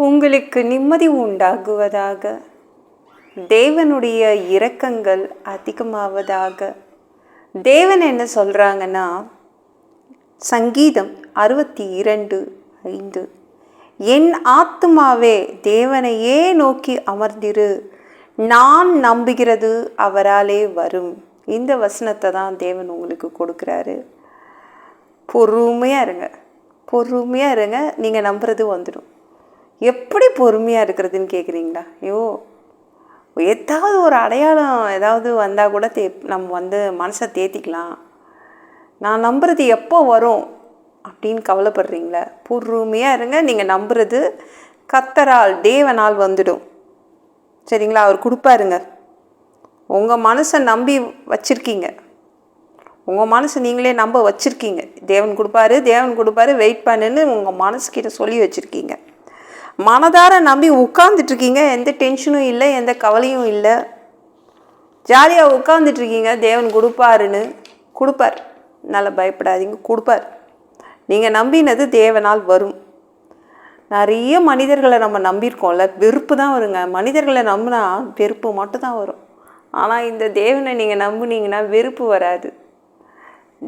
உங்களுக்கு நிம்மதி உண்டாகுவதாக. தேவனுடைய இரக்கங்கள் அதிகமாவதாக. தேவன் என்ன சொல்கிறாங்கன்னா சங்கீதம் அறுபத்தி இரண்டு ஐந்து. என் ஆத்துமாவே தேவனையே நோக்கி அமர்ந்திரு. நான் நம்புகிறது அவராலே வரும். இந்த வசனத்தை தான் தேவன் உங்களுக்கு கொடுக்குறாரு. பொறுமையாக இருங்க. பொறுமையாக இருங்க. நீங்கள் நம்புறது வந்துடும். எப்படி பொறுமையாக இருக்கிறதுன்னு கேட்குறீங்களா ஐயோ ஏதாவது ஒரு அடையாளம் ஏதாவது வந்தால் கூட தே நம்ம வந்து மனசை தேத்திக்கலாம். நான் நம்புறது எப்போ வரும் அப்படின்னு கவலைப்படுறீங்களா? பொறுமையாக இருங்க நீங்கள் நம்புறது கத்தரால் தேவனால் வந்துடும். சரிங்களா? அவர் கொடுப்பாருங்க. உங்கள் மனசை நம்பி வச்சுருக்கீங்க. உங்கள் மனசை நீங்களே நம்ப வச்சுருக்கீங்க. தேவன் கொடுப்பாரு தேவன் கொடுப்பாரு வெயிட் பண்ணுன்னு உங்கள் மனசுக்கிட்ட சொல்லி வச்சுருக்கீங்க. மனதார நம்பி உட்காந்துட்ருக்கீங்க எந்த டென்ஷனும் இல்லை எந்த கவலையும் இல்லை. ஜாலியாக உட்காந்துட்ருக்கீங்க தேவன் கொடுப்பாருன்னு கொடுப்பார். நல்லா பயப்படாதீங்க. கொடுப்பார். நீங்கள் நம்பினது தேவனால் வரும். நிறைய மனிதர்களை நம்ம நம்பியிருக்கோம்ல. வெறுப்பு தான் வருங்க. மனிதர்களை நம்பினா வெறுப்பு மட்டும்தான் வரும். ஆனால் இந்த தேவனை நீங்கள் நம்புனீங்கன்னா வெறுப்பு வராது.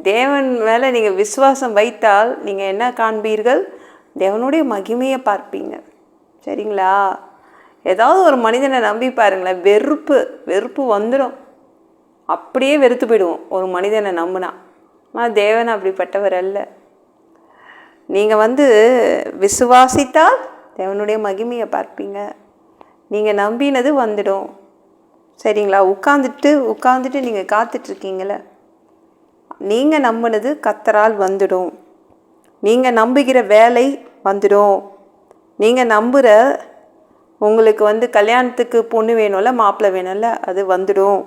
தேவன் மேலே நீங்கள் விசுவாசம் வைத்தால் நீங்கள் என்ன காண்பீர்கள்? தேவனுடைய மகிமையை பார்ப்பீங்க. சரிங்களா? ஏதாவது ஒரு மனிதனை நம்பி பாருங்களேன் வெறுப்பு வெறுப்பு வந்துடும் அப்படியே வெறுத்து போயிடுவோம் ஒரு மனிதனை நம்பினா. ஆனால் தேவன் அப்படிப்பட்டவர் அல்ல. நீங்கள் வந்து விசுவாசித்தால் தேவனுடைய மகிமையை பார்ப்பீங்க. நீங்கள் நம்பினது வந்துடும். சரிங்களா? உட்காந்துட்டு உட்காந்துட்டு நீங்கள் காத்துட்ருக்கீங்களே நீங்கள் நம்பினது கத்தரால் வந்துடும். நீங்கள் நம்புகிற வேலை வந்துடும். நீங்கள் நம்புகிற உங்களுக்கு வந்து கல்யாணத்துக்கு பொண்ணு வேணும்ல மாப்பிள்ளை வேணும்ல அது வந்துடும்.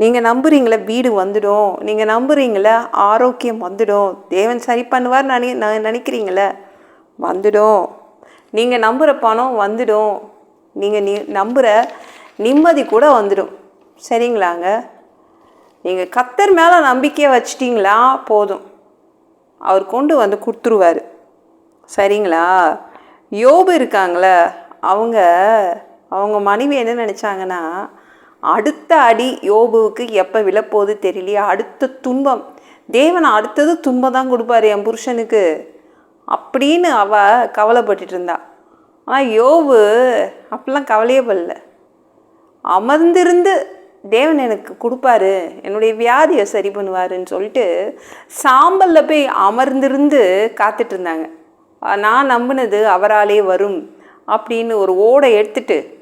நீங்கள் நம்புகிறீங்கள வீடு வந்துடும். நீங்கள் நம்புகிறீங்கள ஆரோக்கியம் வந்துடும். தேவன் சரி பண்ணுவார் நினை நான் நினைக்கிறீங்களே வந்துடும். நீங்கள் நம்புகிற பணம் வந்துடும். நீங்கள் நி நம்புகிற நிம்மதி கூட வந்துடும். சரிங்களாங்க? நீங்கள் கத்தர் மேலே நம்பிக்கையை வச்சிட்டிங்களா போதும். அவர் கொண்டு வந்து கொடுத்துருவார். சரிங்களா? யோபு இருக்காங்களே அவங்க அவங்க மனைவி என்ன நினச்சாங்கன்னா அடுத்த அடி யோபுவுக்கு எப்போ விழப்போகுது தெரியலையே அடுத்த துன்பம். தேவன் அடுத்தது துன்பம் தான் கொடுப்பாரு என் புருஷனுக்கு அப்படின்னு அவ கவலைப்பட்டுட்டு இருந்தா. ஆனால் யோபு அப்படிலாம் கவலையே படல. அமர்ந்திருந்து தேவன் எனக்கு கொடுப்பாரு என்னுடைய வியாதியை சரி பண்ணுவாருன்னு சொல்லிட்டு சாம்பலில் போய் அமர்ந்திருந்து காத்துட்டு இருந்தாங்க. நான் நம்பினது அவராலே வரும் அப்படின்னு ஒரு ஓடை எடுத்துட்டு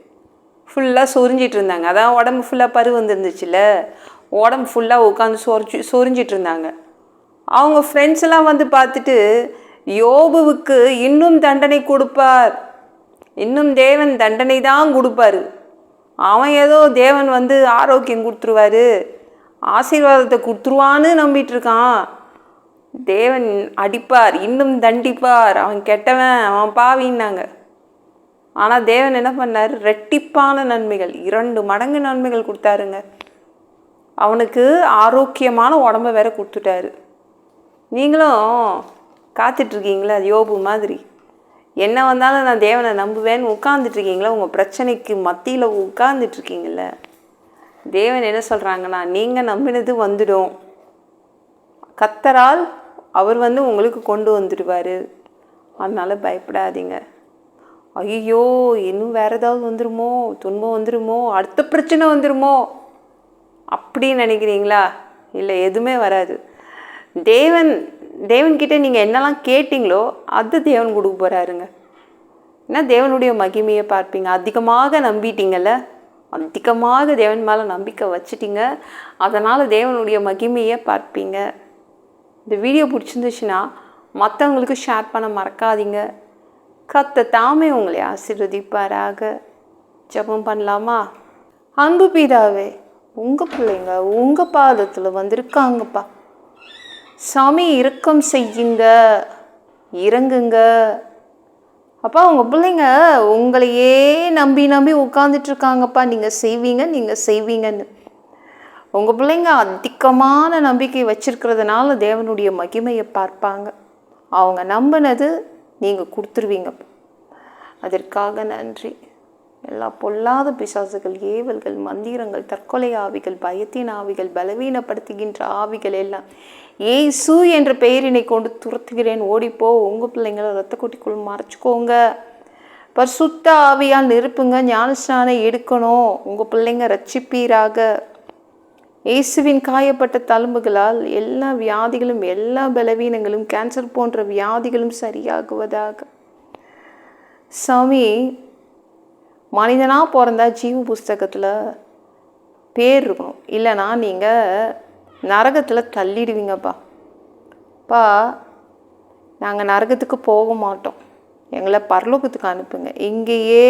ஃபுல்லாக சொரிஞ்சிட்டு இருந்தாங்க. அதான் உடம்பு ஃபுல்லாக பரு வந்துருந்துச்சுல்ல? உடம்பு ஃபுல்லாக உட்காந்து சொரிச்சு சொரிஞ்சிட்டு இருந்தாங்க. அவங்க ஃப்ரெண்ட்ஸ் எல்லாம் வந்து பார்த்துட்டு யோபுவுக்கு இன்னும் தண்டனை கொடுப்பார். இன்னும் தேவன் தண்டனை தான் கொடுப்பாரு. அவன் ஏதோ தேவன் வந்து ஆரோக்கியம் கொடுத்துருவாரு. ஆசீர்வாதத்தை கொடுத்துருவான்னு நம்பிட்டு இருக்கான். தேவன் அடிப்பார் இன்னும் தண்டிப்பார். அவன் கெட்டவன் அவன் பாவின்னாங்க. ஆனால் தேவன் என்ன பண்ணார்? ரெட்டிப்பான நன்மைகள் இரண்டு மடங்கு நன்மைகள் கொடுத்தாருங்க. அவனுக்கு ஆரோக்கியமான உடம்ப வேற கொடுத்துட்டாரு. நீங்களும் காத்துட்ருக்கீங்களா? யோபு மாதிரி. என்ன வந்தாலும் நான் தேவனை நம்புவேன்னு உட்காந்துட்ருக்கீங்களா உங்கள் பிரச்சனைக்கு மத்தியில் உட்காந்துட்ருக்கீங்கள தேவன் என்ன சொல்கிறாங்கன்னா நீங்கள் நம்பினது வந்துடும். கத்தரால் அவர் வந்து உங்களுக்கு கொண்டு வந்துடுவார். அதனால் பயப்படாதீங்க. ஐயோ இன்னும் வேறு ஏதாவது வந்துருமோ? துன்பம் வந்துருமோ? அடுத்த பிரச்சனை வந்துருமோ? அப்படின்னு நினைக்கிறீங்களா? இல்லை எதுவுமே வராது. தேவன் தேவன்கிட்ட நீங்கள் என்னெல்லாம் கேட்டிங்களோ அது தேவன் கொடுக்க போகிறாருங்க ஏன்னா தேவனுடைய மகிமையை பார்ப்பீங்க. அதிகமாக நம்பிட்டீங்கல்ல? அதிகமாக தேவன் மேலே நம்பிக்கை வச்சுட்டிங்க. அதனால் தேவனுடைய மகிமையை பார்ப்பீங்க. இந்த வீடியோ பிடிச்சிருந்துச்சுன்னா மற்றவங்களுக்கு ஷேர் பண்ண மறக்காதீங்க. கத்த தாமே உங்களை ஆசீர்வதிப்பாராக. ஜெபம் பண்ணலாமா? அன்பு பீதாவே உங்கள் பிள்ளைங்க உங்கள் பாதத்தில் வந்திருக்காங்கப்பா. சாமி இறக்கம் செய்யுங்க. இறங்குங்க. அப்பா உங்கள் பிள்ளைங்க உங்களையே நம்பி நம்பி உட்காந்துட்டு இருக்காங்கப்பா. நீங்கள் செய்வீங்க நீங்கள் செய்வீங்கன்னு. உங்கள் பிள்ளைங்க அதிகமான நம்பிக்கை வச்சிருக்கிறதுனால தேவனுடைய மகிமையை பார்ப்பாங்க. அவங்க நம்பினது நீங்கள் கொடுத்துருவீங்க. அதற்காக நன்றி. எல்லா பொல்லாத பிசாசுகள் ஏவல்கள் மந்திரங்கள் தற்கொலை ஆவிகள் பயத்தின் ஆவிகள் பலவீனப்படுத்துகின்ற ஆவிகள் எல்லாம் ஏசு என்ற பெயரினை கொண்டு துரத்துகிறேன். ஓடிப்போ உங்கள் பிள்ளைங்களை ரத்த கொட்டிக்குள் மறைச்சிக்கோங்க. பரிசுத்த ஆவியால் நெருப்புங்க. ஞானஸ்நானம் எடுக்கணும். உங்கள் பிள்ளைங்க ரட்சிப்பீராக. இயேசுவின் காயப்பட்ட தழும்புகளால் எல்லா வியாதிகளும் எல்லா பலவீனங்களும் கேன்சர் போன்ற வியாதிகளும் சரியாகுவதாக. சாமி மனிதனாக பிறந்தா ஜீவ புஸ்தகத்தில் பேர் இருக்கணும் இல்லைனா நீங்கள் நரகத்தில் தள்ளிடுவீங்கப்பா. பா நாங்கள் நரகத்துக்கு போக மாட்டோம். எங்களை பரலோகத்துக்கு அனுப்புங்க. இங்கேயே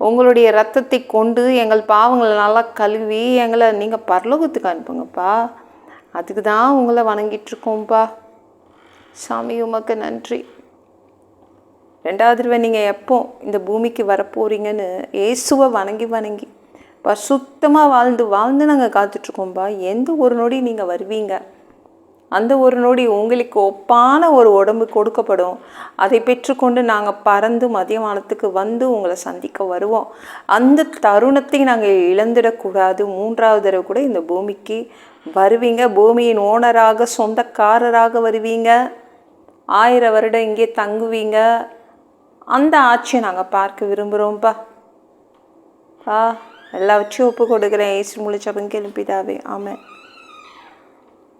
உங்களுடைய ரத்தத்தை கொண்டு எங்கள் பாவங்களை நல்லா கழுவி எங்களை நீங்கள் பரலோகத்துக்கு அனுப்புங்கப்பா. அதுக்கு தான் உங்களை வணங்கிட்டுருக்கோம்ப்பா சாமி உமக்கு நன்றி. ரெண்டாவது தடவை நீங்கள் எப்போ இந்த பூமிக்கு வரப்போறீங்கன்னு இயேசுவை வணங்கி வணங்கி பா சுத்தமாக வாழ்ந்து வாழ்ந்து நாங்கள் காத்துட்ருக்கோம்ப்பா எந்த ஒரு நொடி நீங்கள் வருவீங்க. அந்த ஒரு நொடி உங்களுக்கு ஒப்பான ஒரு உடம்பு கொடுக்கப்படும். அதை பெற்றுக்கொண்டு நாங்கள் பறந்து மதியமானத்துக்கு வந்து உங்களை சந்திக்க வருவோம். அந்த தருணத்தை நாங்கள் இழந்துடக்கூடாது. மூன்றாவது தடவை கூட இந்த பூமிக்கு வருவீங்க. பூமியின் ஓனராக சொந்தக்காரராக வருவீங்க. ஆயிரம் வருடம் இங்கே தங்குவீங்க. அந்த ஆட்சியை நாங்கள் பார்க்க விரும்புகிறோம்ப்பா ஆ எல்லாவற்றையும் ஒப்பு கொடுக்குறேன் ஏசு முழிச்சப்பங்க எழுப்பிதாவே ஆமாம்